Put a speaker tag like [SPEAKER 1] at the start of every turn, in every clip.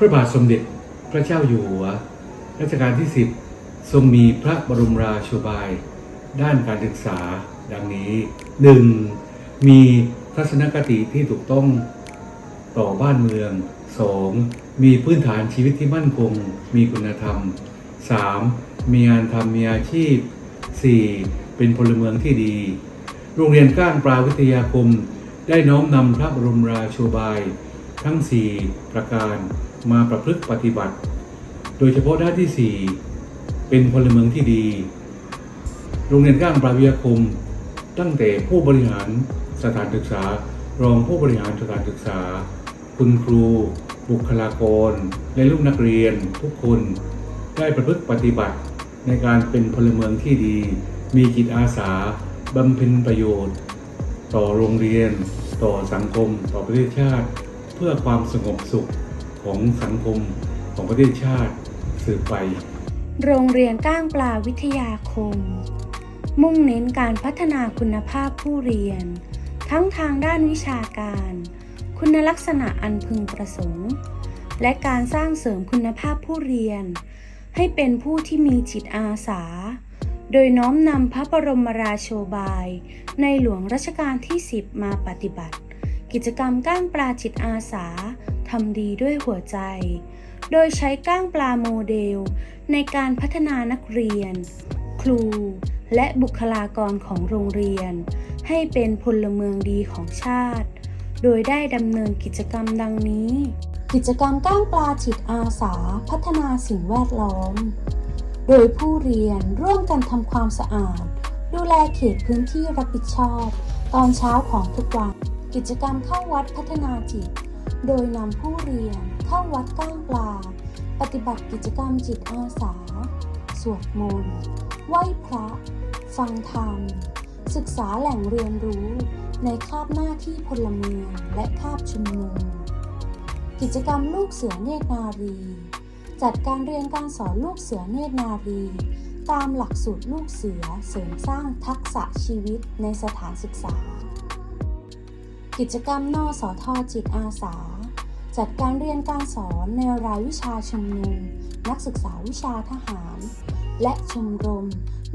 [SPEAKER 1] พระบาทสมเด็จพระเจ้าอยู่หัว รัชกาลที่ 10 ทรงมีพระบรมราโชบาย ด้านการศึกษาดังนี้ 1. มีทัศนคติที่ถูกต้องต่อบ้านเมือง 2. มีพื้นฐานชีวิตที่มั่นคง มีคุณธรรม 3. มีงานทำมีอาชีพ 4. เป็นพลเมืองที่ดี โรงเรียนก้างปลาวิทยาคม ได้น้อมนำพระบรมราโชบาย ทั้ง 4 ประการ มาประพฤติปฏิบัติ โดยเฉพาะด้านที่ 4 เป็นพลเมืองที่ดี โรงเรียนก้างปลาวิยาคม ตั้งแต่ผู้บริหารสถานศึกษา รองผู้บริหารสถานศึกษา คุณครู บุคลากร และลูกนักเรียนทุกคนได้ประพฤติปฏิบัติในการเป็นพลเมืองที่ดี มีจิตอาสาบำเพ็ญประโยชน์ ต่อโรงเรียน ต่อสังคม ต่อประเทศชาติ เพื่อความสงบสุข ของสังคมของประเทศชาติสืบไป
[SPEAKER 2] โรงเรียนก้างปลาวิทยาคม มุ่งเน้นการพัฒนาคุณภาพผู้เรียน ทั้งทางด้านวิชาการ คุณลักษณะอันพึงประสงค์ และการสร้างเสริมคุณภาพผู้เรียน ให้เป็นผู้ที่มีจิตอาสา โดยน้อมนำพระบรมราโชบาย ในหลวงรัชกาลที่ 10 มาปฏิบัติ กิจกรรมก้างปลาจิตอาสา ทำดีด้วยหัวใจ โดยใช้ก้างปลาโมเดล ในการพัฒนานักเรียน ครู และบุคลากรของโรงเรียน ให้เป็นพลเมืองดีของชาติ โดยได้ดำเนินกิจกรรมดังนี้ กิจกรรมก้างปลาจิตอาสา พัฒนาสิ่งแวดล้อม โดยผู้เรียนร่วมกันทำความสะอาด ดูแลเขตพื้นที่รับผิดชอบ ตอนเช้าของทุกวันกิจกรรมเข้าวัดพัฒนาจิต โดยนำผู้เรียนเข้าวัดก้างปลา ปฏิบัติกิจกรรมจิตอาสา สวดมนต์ ไหว้พระ ฟังธรรม ศึกษาแหล่งเรียนรู้ ในคาบหน้าที่พลเมืองและคาบชุมนุม กิจกรรมลูกเสือเนตรนารี จัดการเรียนการสอนลูกเสือเนตรนารี ตามหลักสูตรลูกเสือเสริมสร้างทักษะชีวิตในสถานศึกษา กิจกรรมนอสทจิตอาสา จัดการเรียนการสอนในรายวิชาชุมนุม นักศึกษาวิชาทหาร และชมรม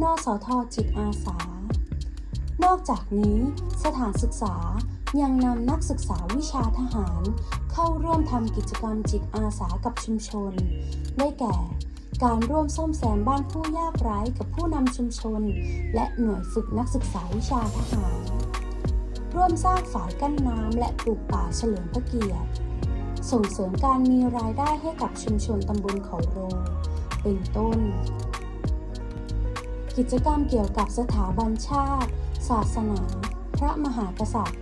[SPEAKER 2] นอสทจิตอาสา นอกจากนี้สถานศึกษายังนำนักศึกษาวิชาทหาร เข้าร่วมทำกิจกรรมจิตอาสากับชุมชน ได้แก่ การร่วมซ่อมแซมบ้านผู้ยากไร้กับผู้นำชุมชน และหน่วยฝึกนักศึกษาวิชาทหาร ร่วมสร้างฝายกั้นน้ำและปลูกป่าเฉลิมพระเกียรติ ส่งเสริมการมีรายได้ให้กับชุมชนตำบลเขาโรเป็นต้น กิจกรรมเกี่ยวกับสถาบันชาติ ศาสนา พระมหากษัตริย์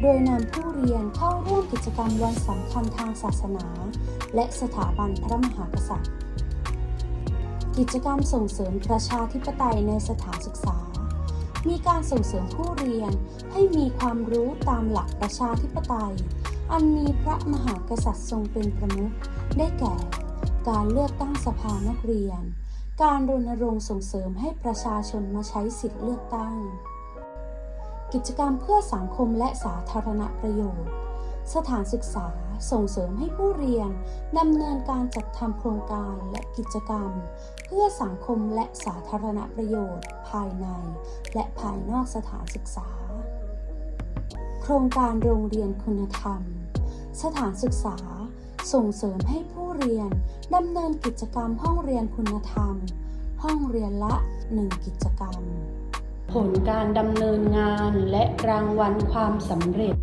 [SPEAKER 2] โดยนำผู้เรียนเข้าร่วมกิจกรรมวันสำคัญทางศาสนา และสถาบันพระมหากษัตริย์ กิจกรรมส่งเสริมประชาธิปไตยในสถานศึกษา มีการส่งเสริมผู้เรียนให้มีความรู้ตามหลักประชาธิปไตย อันมีพระมหากษัตริย์ทรงเป็นประมุขได้แก่ การเลือกตั้งสภานักเรียน การรณรงค์ส่งเสริมให้ประชาชนมาใช้สิทธิเลือกตั้ง กิจกรรมเพื่อสังคมและสาธารณประโยชน์ สถานศึกษาส่งเสริมให้ผู้เรียนดำเนินการจัดทำโครงการและกิจกรรม เพื่อสังคมและสาธารณประโยชน์ ภายใน และภายนอกสถานศึกษา โครงการโรงเรียนคุณธรรม สถานศึกษาส่งเสริมให้ผู้เรียนดำเนินกิจกรรมห้องเรียนคุณธรรม ห้องเรียนละ 1 กิจกรรม ผลการดำเนินงานและรางวัลความสำเร็จ